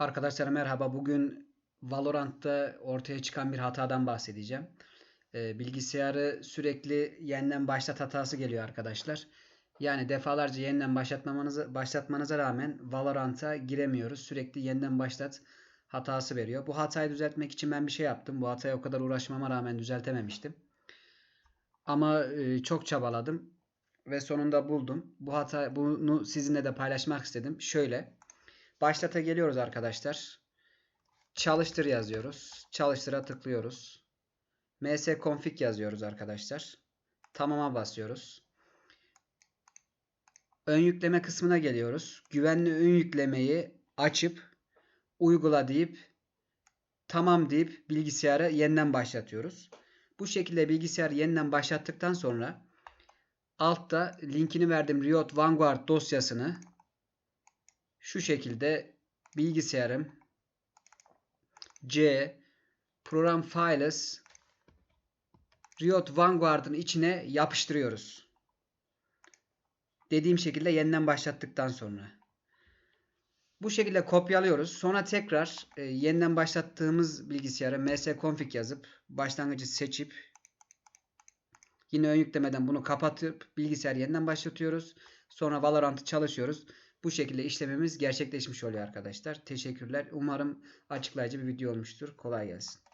Arkadaşlar merhaba. Bugün Valorant'ta ortaya çıkan bir hatadan bahsedeceğim. Ee, bilgisayarı sürekli yeniden başlat hatası geliyor arkadaşlar. Yani defalarca yeniden başlatmamanıza, başlatmanıza rağmen Valorant'a giremiyoruz. Sürekli yeniden başlat hatası veriyor. Bu hatayı düzeltmek için ben bir şey yaptım. Bu hataya o kadar uğraşmama rağmen düzeltememiştim. Ama e, çok çabaladım ve sonunda buldum. Bu hata bunu sizinle de paylaşmak istedim. Şöyle Başlata geliyoruz arkadaşlar. Çalıştır yazıyoruz. Çalıştıra tıklıyoruz. ms config yazıyoruz arkadaşlar. Tamama basıyoruz. Ön yükleme kısmına geliyoruz. Güvenli ön yüklemeyi açıp uygula deyip tamam deyip bilgisayarı yeniden başlatıyoruz. Bu şekilde bilgisayarı yeniden başlattıktan sonra altta linkini verdim Riot Vanguard dosyasını şu şekilde bilgisayarım C program files Riot Vanguard'ın içine yapıştırıyoruz. Dediğim şekilde yeniden başlattıktan sonra. Bu şekilde kopyalıyoruz. Sonra tekrar e, yeniden başlattığımız bilgisayara msconfig yazıp başlangıcı seçip yine ön yüklemeden bunu kapatıp bilgisayar yeniden başlatıyoruz. Sonra Valorant'ı çalışıyoruz. Bu şekilde işlememiz gerçekleşmiş oluyor arkadaşlar. Teşekkürler. Umarım açıklayıcı bir video olmuştur. Kolay gelsin.